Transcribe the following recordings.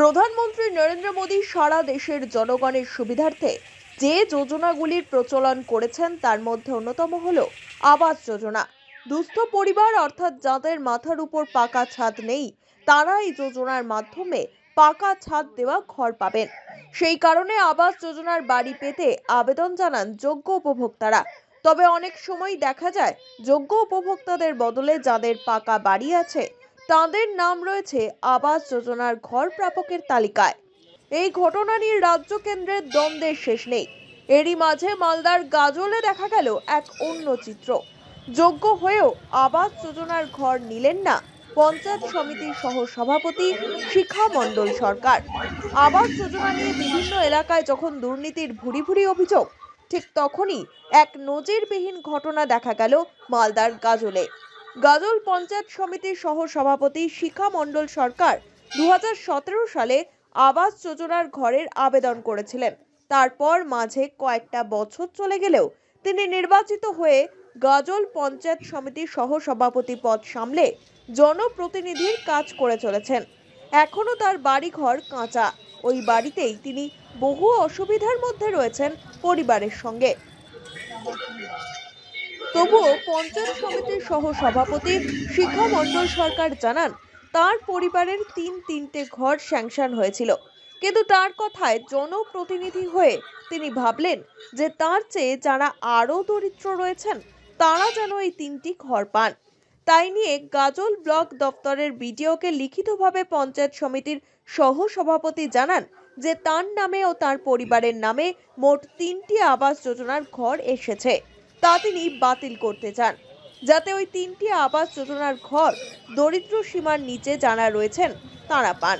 প্রধানমন্ত্রী নরেন্দ্র মোদী সারা দেশের জনগণের সুবিধার্থে যে যোজনাগুলির প্রচলন করেছেন, তার মধ্যে অন্যতম হল আবাস যোজনা। দুস্থ পরিবার অর্থাৎ যাদের মাথার উপর পাকা ছাদ নেই, তারা এই যোজনার মাধ্যমে পাকা ছাদ দেওয়া ঘর পাবেন। সেই কারণে আবাস যোজনার বাড়ি পেতে আবেদন জানান যোগ্য উপভোক্তারা। তবে অনেক সময় দেখা যায়, যোগ্য উপভোক্তাদের বদলে যাদের পাকা বাড়ি আছে তাদের নাম রয়েছে আবাস যোজনার ঘর প্রাপকের তালিকায়। এই ঘটনা নিয়ে রাজ্য কেন্দ্রের দ্বন্দ্বের শেষ নেই। এরই মাঝে মালদার গাজলে দেখা গেল এক অন্য চিত্র। যোগ্য হয়েও আবাস যোজনার ঘর নিলেন না পঞ্চায়েত সমিতির সহ সভাপতি শিখা মণ্ডল সরকার। আবাস যোজনা নিয়ে বিভিন্ন এলাকায় যখন দুর্নীতির ভুরি ভুরি অভিযোগ, ঠিক তখনই এক নজিরবিহীন ঘটনা দেখা গেল মালদার গাজলে। গাজল পঞ্চায়েত সমিতির সহ সভাপতি শিখা মণ্ডল সরকার দু হাজার সতেরো সালে আবাস যোজনার ঘরের আবেদন করেছিলেন। তারপর মাঝে কয়েকটা বছর চলে গেলেও তিনি নির্বাচিত হয়ে গাজল পঞ্চায়েত সমিতির সহ সভাপতি পদ সামলে জনপ্রতিনিধির কাজ করে চলেছেন। এখনও তার বাড়িঘর কাঁচা। ওই বাড়িতেই তিনি বহু অসুবিধার মধ্যে রয়েছেন পরিবারের সঙ্গে। তবুও পঞ্চায়েত সমিতির সহ সভাপতি শিখা মণ্ডল সরকার জানান, তার পরিবারের তিন তিনটে ঘর স্যাংশন হয়েছিল। কিন্তু তার কথায় জনপ্রতিনিধি হয়ে তিনি ভাবলেন যে তার চেয়ে যারা আরও দরিদ্র রয়েছেন, তারা যেন এই তিনটি ঘর পান। তাই নিয়ে গাজল ব্লক দপ্তরের বিডিওকে লিখিতভাবে পঞ্চায়েত সমিতির সহ সভাপতি জানান যে তার নামে ও তার পরিবারের নামে মোট তিনটি আবাস যোজনার ঘর এসেছে। তা তিনি বাতিল করতে চান। যাতে ওই তিনটি আবাস যোজনার ঘর দরিদ্র সীমার নিচে যারা রয়েছেন তারা পান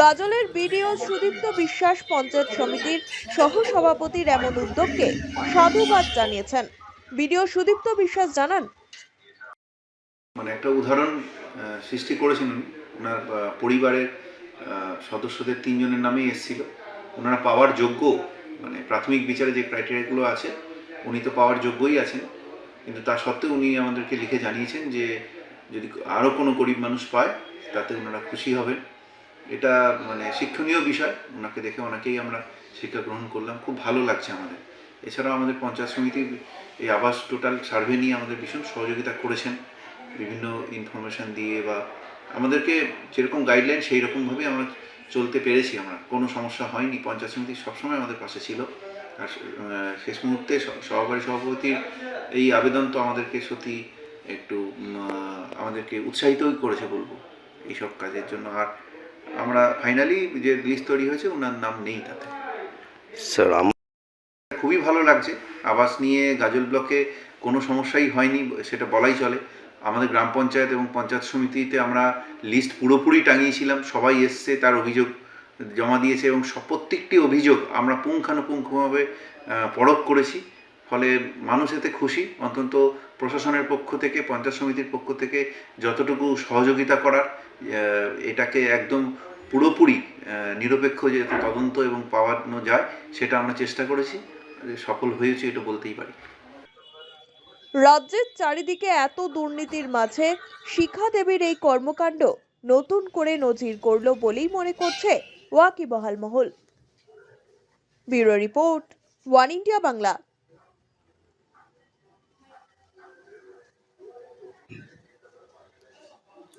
গাজলের বিডিও সুদীপ্ত বিশ্বাস পঞ্চায়েত সমিতির সহ সভাপতির এমন উদ্যোগকে সাধুবাদ জানিয়েছেন। বিডিও সুদীপ্ত বিশ্বাস জানান মানে একটা উদাহরণ সৃষ্টি করেছেন ওনার পরিবারের সদস্যদের তিনজনের নামেই এসেছিল। ওনারা পাওয়ার যোগ্য মানে প্রাথমিক বিচারে যে ক্রাইটেরিয়াগুলো আছে উনি তো পাওয়ার যোগ্যই আছেন। কিন্তু তা সত্ত্বেও উনি আমাদেরকে লিখে জানিয়েছেন যে, যদি আরও কোনো গরিব মানুষ পায়, তাতে ওনারা খুশি হবেন। এটা মানে শিক্ষণীয় বিষয়। ওনাকে দেখে অনেকেই আমরা শিক্ষা গ্রহণ করলাম। খুব ভালো লাগছে আমাদের। এছাড়াও আমাদের পঞ্চায়েত সমিতির এই আবাস টোটাল সার্ভে নিয়ে আমাদের ভীষণ সহযোগিতা করেছেন। বিভিন্ন ইনফরমেশন দিয়ে বা আমাদেরকে যেরকম গাইডলাইন, সেই রকমভাবেই আমরা চলতে পেরেছি আমরা। কোনো সমস্যা হয়নি। পঞ্চায়েত সমিতি সবসময় আমাদের পাশে ছিল। শেষ মুহূর্তে সহকারী সভাপতির এই আবেদন তো আমাদেরকে সত্যি একটু আমাদেরকে উৎসাহিতই করেছে বলব এইসব কাজের জন্য। আর আমরা ফাইনালি যে লিস্ট তৈরি হয়েছে ওনার নাম নেই তাতে। স্যার খুবই ভালো লাগছে। আবাস নিয়ে গাজল ব্লকে কোনো সমস্যাই হয়নি সেটা বলাই চলে। আমাদের গ্রাম পঞ্চায়েত এবং পঞ্চায়েত সমিতিতে আমরা লিস্ট পুরোপুরি টাঙিয়েছিলাম। সবাই এসছে তার অভিযোগ জমা দিয়েছে এবং প্রত্যেকটি অভিযোগ আমরা পুঙ্খানুপুঙ্খভাবে পরখ করেছি। ফলে মানুষ এতে খুশি। অন্তত প্রশাসনের পক্ষ থেকে, পঞ্চায়েত সমিতির পক্ষ থেকে যতটুকু সহযোগিতা করার এটাকে একদম পুরোপুরি নিরপেক্ষ যে তদন্ত এবং পাওয়ানো যায়, সেটা আমরা চেষ্টা করেছি। সফল হয়েছে এটা বলতেই পারি। রাজ্যের চারিদিকে এত দুর্নীতির মাঝে শিখা দেবীর এই কর্মকাণ্ড নতুন করে নজির করল বলেই মনে করছে ওয়াকিবহাল মহল bureau report Oneindia Bangla